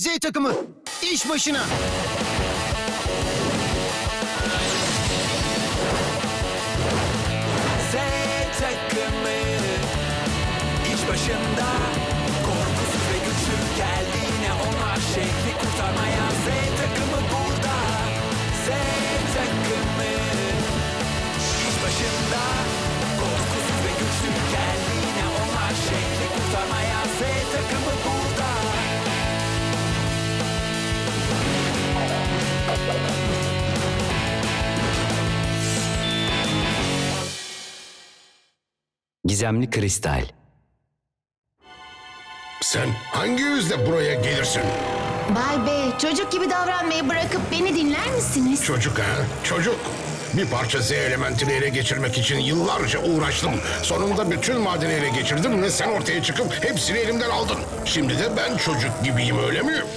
Z takımı iş başına. Z takımı iş başında Korkusuz ve güçlü geldiğine onlar şehri kurtarmaya Gizemli Kristal Sen hangi yüzle buraya gelirsin? Bay Bey, çocuk gibi davranmayı bırakıp beni dinler misiniz? Çocuk ha? Çocuk. Bir parça Z elementini ele geçirmek için yıllarca uğraştım. Sonunda bütün madeni ele geçirdim ve sen ortaya çıkıp hepsini elimden aldın. Şimdi de ben çocuk gibiyim öyle mi? Gidiyorum,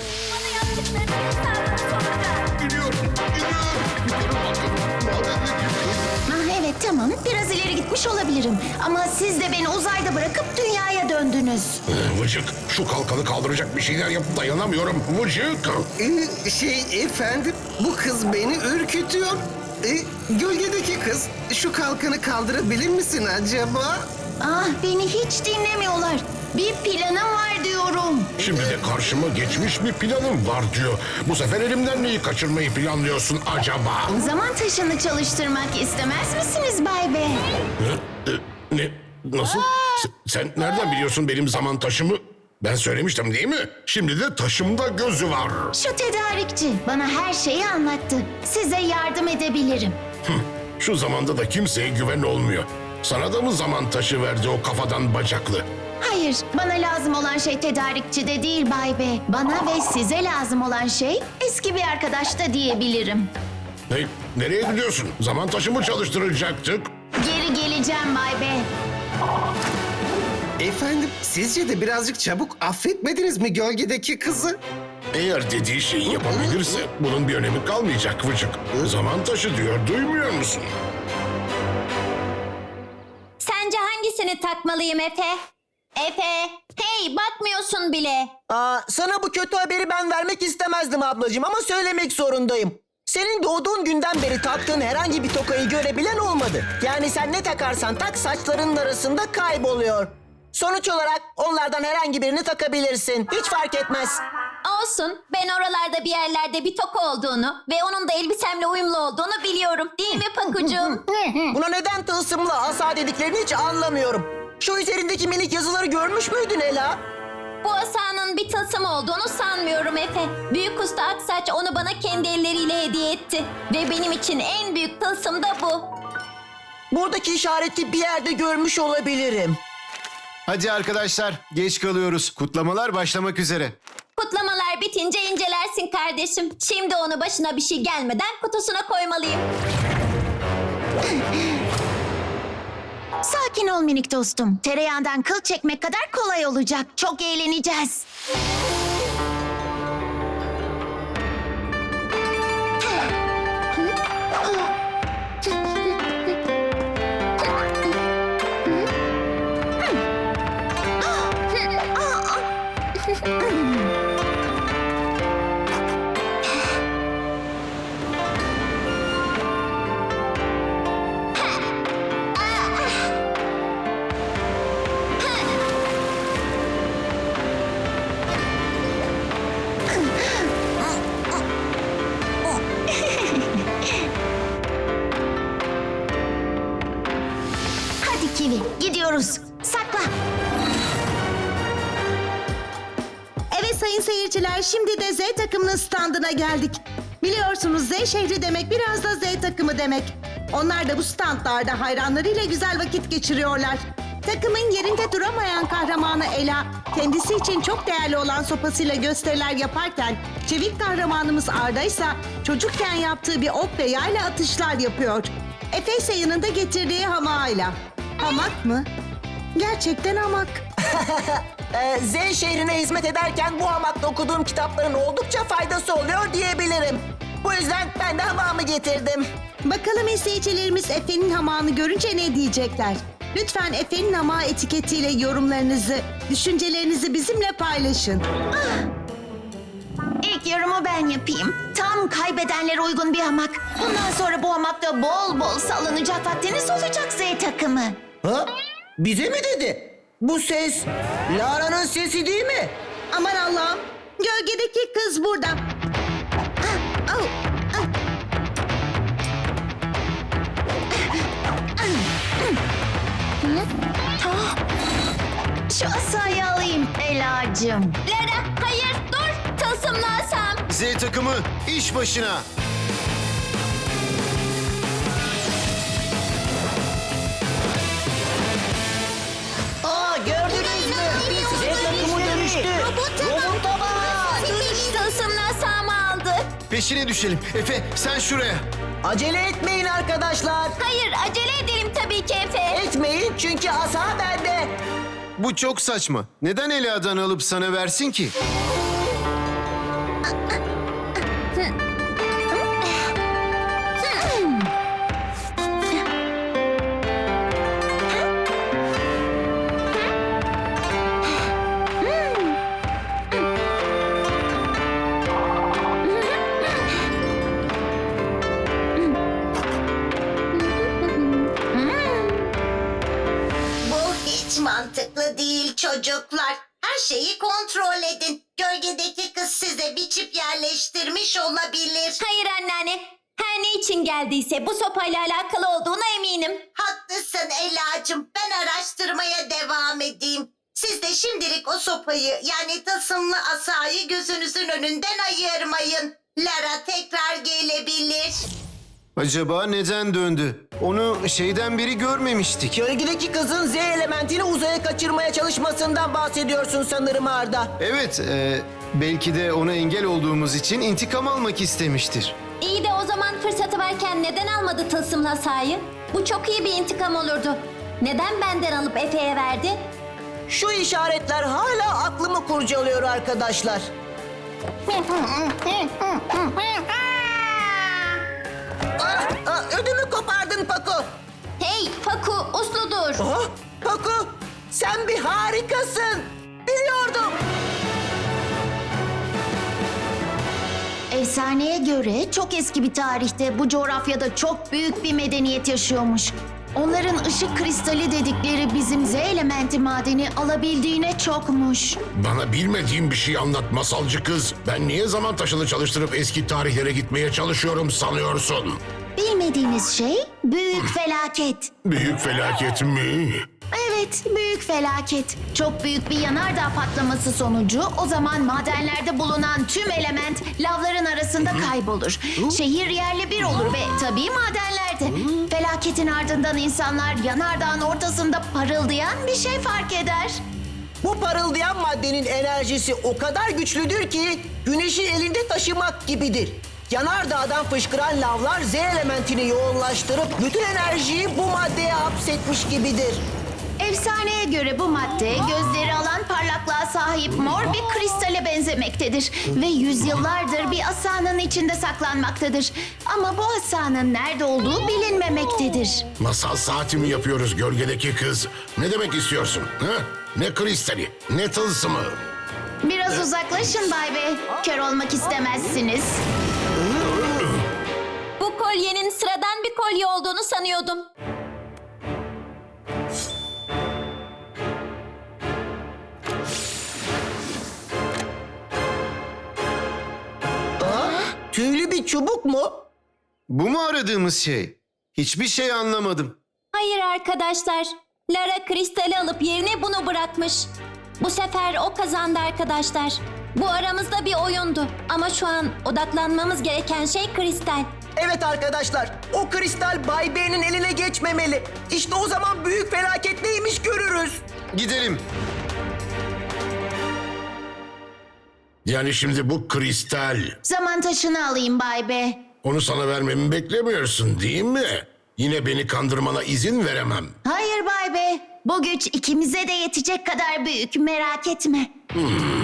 gitmiş olabilirim. Ama siz de beni uzayda bırakıp dünyaya döndünüz. Ee, Vıcık, şu kalkanı kaldıracak bir şeyler yapıp dayanamıyorum. Vıcık. Ee, şey efendim bu kız beni ürkütüyor. Ee, gölgedeki kız şu kalkanı kaldırabilir misin acaba? Ah, beni hiç dinlemiyorlar. Bir planım var diyorum. Şimdi de karşıma geçmiş bir planım var diyor. Bu sefer elimden neyi kaçırmayı planlıyorsun acaba? Zaman taşını çalıştırmak istemez misiniz Bay? Ee, Ne? Nasıl? S- Sen nereden biliyorsun benim zaman taşımı? Ben söylemiştim değil mi? Şimdi de taşımda gözü var. Şu tedarikçi bana her şeyi anlattı. Size yardım edebilirim. Şu zamanda da kimseye güven olmuyor. Sana da mı zaman taşı verdi o kafadan bacaklı? Hayır, bana lazım olan şey tedarikçi de değil Bay Bey. Bana ve size lazım olan şey eski bir arkadaş da diyebilirim. Hey, nereye gidiyorsun? Zaman taşımı çalıştıracaktık. Geri geleceğim Bay Bey. Efendim sizce de birazcık çabuk affetmediniz mi gölgedeki kızı? Eğer dediği şeyi yapabilirse bunun bir önemi kalmayacak Vıcık. Zaman taşı diyor, duymuyor musun? Hangisini takmalıyım Efe? Efe, hey bakmıyorsun bile. Aa, sana bu kötü haberi ben vermek istemezdim ablacığım ama söylemek zorundayım. Senin doğduğun günden beri taktığın herhangi bir tokayı görebilen olmadı. Yani sen ne takarsan tak saçlarının arasında kayboluyor. Sonuç olarak onlardan herhangi birini takabilirsin. Hiç fark etmez. Olsun, ben oralarda bir yerlerde bir toka olduğunu ve onun da elbisemle uyumlu olduğunu biliyorum. Değil mi Pakucuğum? Buna neden tılsımla asa dediklerini hiç anlamıyorum. Şu üzerindeki minik yazıları görmüş müydün Ela? Bu asanın bir tılsım olduğunu sanmıyorum Efe. Büyük usta Aksaç onu bana kendi elleriyle hediye etti. Ve benim için en büyük tılsım da bu. Buradaki işareti bir yerde görmüş olabilirim. Hadi arkadaşlar geç kalıyoruz. Kutlamalar başlamak üzere. Kutlamalar bitince incelersin kardeşim. Şimdi onu başına bir şey gelmeden kutusuna koymalıyım. Sakin ol minik dostum. Tereyağından kıl çekmek kadar kolay olacak. Çok eğleneceğiz. Sayın seyirciler şimdi de Z takımının standına geldik. Biliyorsunuz Z şehri demek biraz da Z takımı demek. Onlar da bu standlarda hayranlarıyla güzel vakit geçiriyorlar. Takımın yerinde duramayan kahramanı Ela, kendisi için çok değerli olan sopasıyla gösteriler yaparken, çevik kahramanımız Arda ise çocukken yaptığı bir ok ve yayla atışlar yapıyor. Efe ise yanında getirdiği hamayla. Hamak mı? Gerçekten hamak. Ee, Z şehrine hizmet ederken bu hamakta okuduğum kitapların oldukça faydası oluyor diyebilirim. Bu yüzden ben de hamamı getirdim. Bakalım izleyicilerimiz Efe'nin hamağını görünce ne diyecekler? Lütfen Efe'nin hamağı etiketiyle yorumlarınızı, düşüncelerinizi bizimle paylaşın. ilk yorumu ben yapayım. Tam kaybedenlere uygun bir hamak. Bundan sonra bu hamakta bol bol salınacak vaktiniz olacak Z takımı. Ha? Bize mi dedi? Bu ses Lara'nın sesi değil mi? Aman Allah'ım. Gölgedeki kız burada. Ah, ah. Şu asayı alayım Ela'cığım. Lara hayır dur. Tılsımlı asam. Z takımı iş başına. Peşine düşelim. Efe sen şuraya. Acele etmeyin arkadaşlar. Hayır acele edelim tabii ki Efe. Etmeyin çünkü asa bende. Bu çok saçma. Neden Ela'dan alıp sana versin ki? değil çocuklar. Her şeyi kontrol edin. Gölgedeki kız size bir çip yerleştirmiş olabilir. Hayır anneanne. Her ne için geldiyse bu sopayla alakalı olduğuna eminim. Haklısın Ela'cığım. Ben araştırmaya devam edeyim. Siz de şimdilik o sopayı yani tılsımlı asayı gözünüzün önünden ayırmayın. Lara tekrar gelebilir. Acaba neden döndü? Onu şeyden biri görmemiştik. Gölgedeki kızın Z elementini uzaya kaçırmaya çalışmasından bahsediyorsun sanırım Arda. Evet, e, belki de ona engel olduğumuz için intikam almak istemiştir. İyi de o zaman fırsatı varken neden almadı tılsımlı asayı? Bu çok iyi bir intikam olurdu. Neden benden alıp Efe'ye verdi? Şu işaretler hala aklımı kurcalıyor arkadaşlar. Ödümü kopardın Paku. Hey Paku uslu dur. Ah, Paku sen bir harikasın. Biliyordum. Efsaneye göre çok eski bir tarihte bu coğrafyada çok büyük bir medeniyet yaşıyormuş. Onların ışık kristali dedikleri bizim Z elementi madeni alabildiğine çokmuş. Bana bilmediğim bir şey anlat masalcı kız. Ben niye zaman taşını çalıştırıp eski tarihlere gitmeye çalışıyorum sanıyorsun? Bilmediğiniz şey büyük felaket. Büyük felaket mi? Evet, büyük felaket. Çok büyük bir yanardağ patlaması sonucu o zaman madenlerde bulunan tüm element lavların arasında kaybolur. Şehir yerle bir olur ve tabii madenlerde. Felaketin ardından insanlar yanardağın ortasında parıldayan bir şey fark eder. Bu parıldayan maddenin enerjisi o kadar güçlüdür ki güneşi elinde taşımak gibidir. Yanardağdan fışkıran lavlar Z elementini yoğunlaştırıp bütün enerjiyi bu maddeye hapsetmiş gibidir. Efsaneye göre bu madde gözleri alan parlaklığa sahip mor bir kristale benzemektedir. Ve yüzyıllardır bir asanın içinde saklanmaktadır. Ama bu asanın nerede olduğu bilinmemektedir. Masal saati mi yapıyoruz gölgedeki kız? Ne demek istiyorsun? Ha? Ne kristali, ne tılsımı? Biraz uzaklaşın Bay Bey. Kör olmak istemezsiniz. Bu kolyenin sıradan bir kolye olduğunu sanıyordum. Tüylü bir çubuk mu? Bu mu aradığımız şey? Hiçbir şey anlamadım. Hayır arkadaşlar. Lara kristali alıp yerine bunu bırakmış. Bu sefer o kazandı arkadaşlar. Bu aramızda bir oyundu. Ama şu an odaklanmamız gereken şey kristal. Evet arkadaşlar, o kristal Bay B'nin eline geçmemeli. İşte o zaman büyük felaket neymiş görürüz. Gidelim. Yani şimdi bu kristal, Zaman taşını alayım Bay Bey. onu sana vermemi beklemiyorsun değil mi? Yine beni kandırmana izin veremem. Hayır Bay Bey. Bu güç ikimize de yetecek kadar büyük. Merak etme. Eğer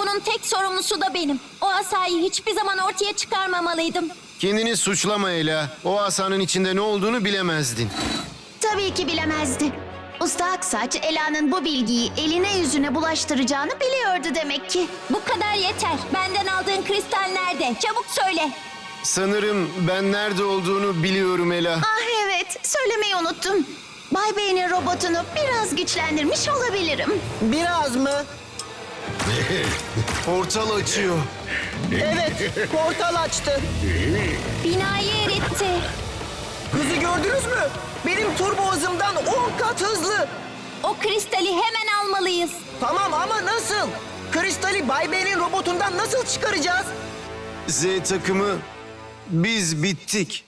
bunun tek sorumlusu da benim. O asayı hiçbir zaman ortaya çıkarmamalıydım. Kendini suçlama Ela. O asanın içinde ne olduğunu bilemezdin. Tabii ki bilemezdi. Usta Aksaç, Ela'nın bu bilgiyi eline yüzüne bulaştıracağını biliyordu demek ki. Bu kadar yeter. Benden aldığın kristal nerede? Çabuk söyle. Sanırım ben nerede olduğunu biliyorum Ela. Ah evet, söylemeyi unuttum. Bay Bey'in robotunu biraz güçlendirmiş olabilirim. Biraz mı? Portal açıyor. Evet, portal açtı. Binayı eritti. Hızı gördünüz mü? Benim turbo hızımdan 10 kat hızlı. O kristali hemen almalıyız. Tamam ama nasıl? Kristali Bay B'nin robotundan nasıl çıkaracağız? Z takımı biz bittik.